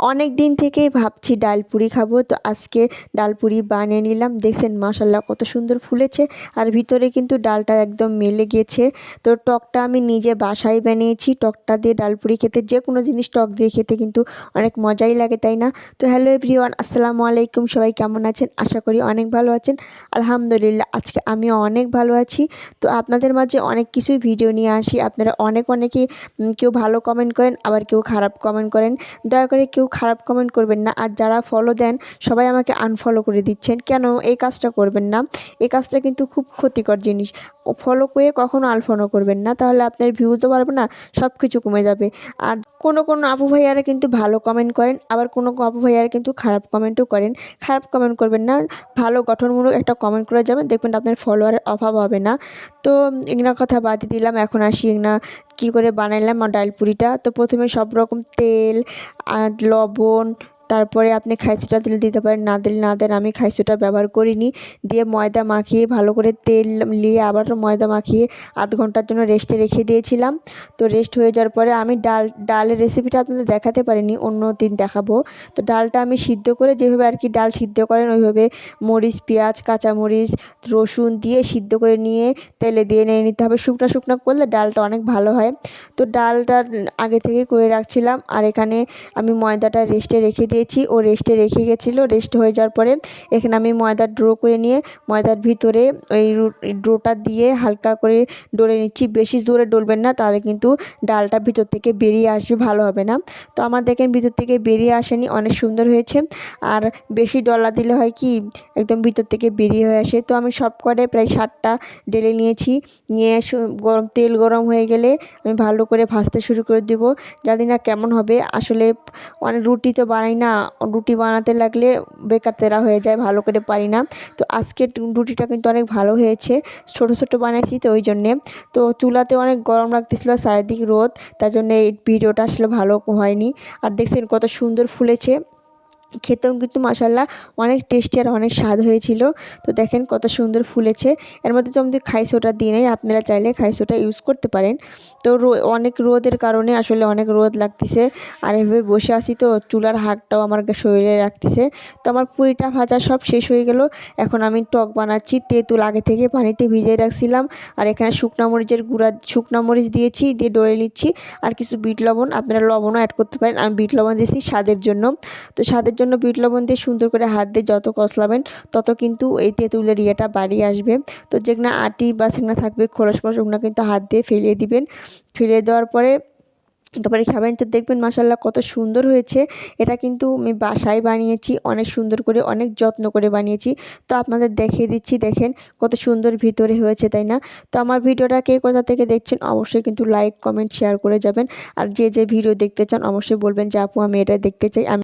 অনেক দিন থেকেই ভাবছি ডাল পুরি খাব। তো আজকে ডাল পুরি বানিয়ে নিলাম। দেখছেন মাসাল্লাহ কত সুন্দর ফুলেছে। আর ভিতরে কিন্তু ডালটা একদম মেলে গেছে। তো টকটা আমি নিজে বাসায় বানিয়েছি। টকটা দিয়ে ডাল পুরি খেতে যে কোনো জিনিস টক দিয়ে খেতে কিন্তু অনেক মজাই লাগে, তাই না? তো হ্যালো এভরিওয়ান, আসসালামু আলাইকুম। সবাই কেমন আছেন? আশা করি অনেক ভালো আছেন। আলহামদুলিল্লাহ, আজকে আমিও অনেক ভালো আছি। তো আপনাদের মাঝে অনেক কিছুই ভিডিও নিয়ে আসি। আপনারা অনেক অনেকেই কেউ ভালো কমেন্ট করেন, আবার কেউ খারাপ কমেন্ট করেন। দয়া করে কেউ খারাপ কমেন্ট করবেন না। আর যারা ফলো দেন, সবাই আমাকে আনফলো করে দিচ্ছেন। কেন? এই কাজটা করবেন না। এই কাজটা কিন্তু খুব ক্ষতিকর জিনিস। ফলো করে কখনো আনফলো করবেন না। তাহলে আপনার ভিউজও পারবে না সব কিছু কমে যাবে। আর কোনো কোনো আপু ভাইয়ারা কিন্তু ভালো কমেন্ট করেন, আবার কোনো আপু ভাইয়ারা কিন্তু খারাপ কমেন্টও করেন। খারাপ কমেন্ট করবেন না, ভালো গঠনমূলক একটা কমেন্ট করে যাবেন। দেখবেন আপনার ফলোয়ারের অভাব হবে না। তো এগুলো কথা বাদ দিলাম, এখন আসি এগুলো কী করে বানাইলাম ডাল পুরিটা। তো প্রথমে সব রকম তেল লবণ তারপরে আপনি খাইছোটা দিলে দিতে পারেন, না দিলে না দেন, আমি খাইছোটা ব্যবহার করিনি। দিয়ে ময়দা মাখিয়ে ভালো করে তেল নিয়ে আবার ময়দা মাখিয়ে আধ ঘণ্টার জন্য রেস্টে রেখে দিয়েছিলাম। তো রেস্ট হয়ে যাওয়ার পরে আমি ডাল, ডালের রেসিপিটা আপনাদের দেখাতে পারিনি, অন্য দিন দেখাবো। তো ডালটা আমি সিদ্ধ করে যেভাবে আর কি ডাল সিদ্ধ করেন, ওইভাবে মরিচ, পেঁয়াজ, কাঁচামরিচ, রসুন দিয়ে সিদ্ধ করে নিয়ে তেলে দিয়ে নিয়ে নিতে হবে। শুকনো শুকনো করলে ডালটা অনেক ভালো হয়। তো ডালটা আগে থেকে করে রাখছিলাম আর এখানে আমি ময়দাটা রেস্টে রেখে দিয়েছি ও রেস্টে রেখে গেছিল। রেস্ট হয়ে যাওয়ার পরে এখানে আমি ময়দার ড্রো করে নিয়ে ময়দার ভিতরে ওই ড্রোটা দিয়ে হালকা করে ডলে নিচ্ছি। বেশি জোরে ডলবেন না, তাহলে কিন্তু ডালটা ভিতর থেকে বেরিয়ে আসবে, ভালো হবে না। তো আমার দেখেন ভিতর থেকে বেরিয়ে আসেনি, অনেক সুন্দর হয়েছে। আর বেশি ডলা দিলে হয় কি, একদম ভিতর থেকে বেরিয়ে হয়ে আসে। তো আমি সব করে প্রায় ষাটটা ডেলে নিয়েছি। নিয়ে গরম, তেল গরম হয়ে গেলে আমি ভালো করে ভাজতে শুরু করে দেবো। জানি না কেমন হবে। আসলে অনেক রুটি তো বানাই না রুটি বানাতে লাগলে বেকার তেরা হয়ে যায়, ভালো করে পারি না। তো আজকের রুটিটা কিন্তু অনেক ভালো হয়েছে। ছোটো ছোটো বানিয়েছি তো ওই জন্যে। তো চুলাতে অনেক গরম লাগতেছিলো, চারিদিক রোদ, তার জন্যে এই ভিডিওটা আসলে ভালো হয়নি। আর দেখছেন কত সুন্দর ফুলেছে। খেতেও কিন্তু মাসাল্লাহ অনেক টেস্টি আর অনেক স্বাদ হয়েছিল। তো দেখেন কত সুন্দর ফুলেছে। এর মধ্যে তো আমাদের খাইসোটা দিয়ে নেই, আপনারা চাইলে খাইসোটা ইউজ করতে পারেন। তো অনেক রোদের কারণে আসলে অনেক রোদ লাগতেছে। আর এভাবে বসে আসি তো, চুলার হাতটাও আমার শরীরে রাখতেছে। তো আমার পুরিটা ভাজা সব শেষ হয়ে গেল। এখন আমি টক বানাচ্ছি, তেঁতুল আগে থেকে পানিতে ভিজিয়ে রাখছিলাম। আর এখানে শুকনা মরিচের গুঁড়া, শুকনা মরিচ দিয়েছি, দিয়ে ডরে নিচ্ছি। আর কিছু বিট লবণ, আপনারা লবণও অ্যাড করতে পারেন। আমি বিট লবণ দিয়েছি স্বাদের জন্য। তো স্বাদের জন্য বিট লবণ দিয়ে সুন্দর করে হাত দিয়ে যত কষলাবেন, তত কিন্তু এই তেঁতুলের ইয়েটা বাড়িয়ে আসবে। তো যেগুলো আটি বা সেগুলো থাকবে খোলস ফোলস ওগুলো কিন্তু হাত দিয়ে ফেলিয়ে দিবেন। ফেলে দেওয়ার পরে তারপরে খাবেন। তো দেখবেন মাসাল্লাহ কত সুন্দর হয়েছে। এটা কিন্তু আমি বাসায় বানিয়েছি, অনেক সুন্দর করে, অনেক যত্ন করে বানিয়েছি। তো আপনাদের দেখিয়ে দিচ্ছি, দেখেন কত সুন্দর ভিতরে হয়েছে, তাই না? তো আমার ভিডিওটা কে কোথা থেকে দেখছেন অবশ্যই কিন্তু লাইক, কমেন্ট, শেয়ার করে যাবেন। আর যে যে ভিডিও দেখতে চান অবশ্যই বলবেন যে, আপু, আমি এটা দেখতে চাই। আমি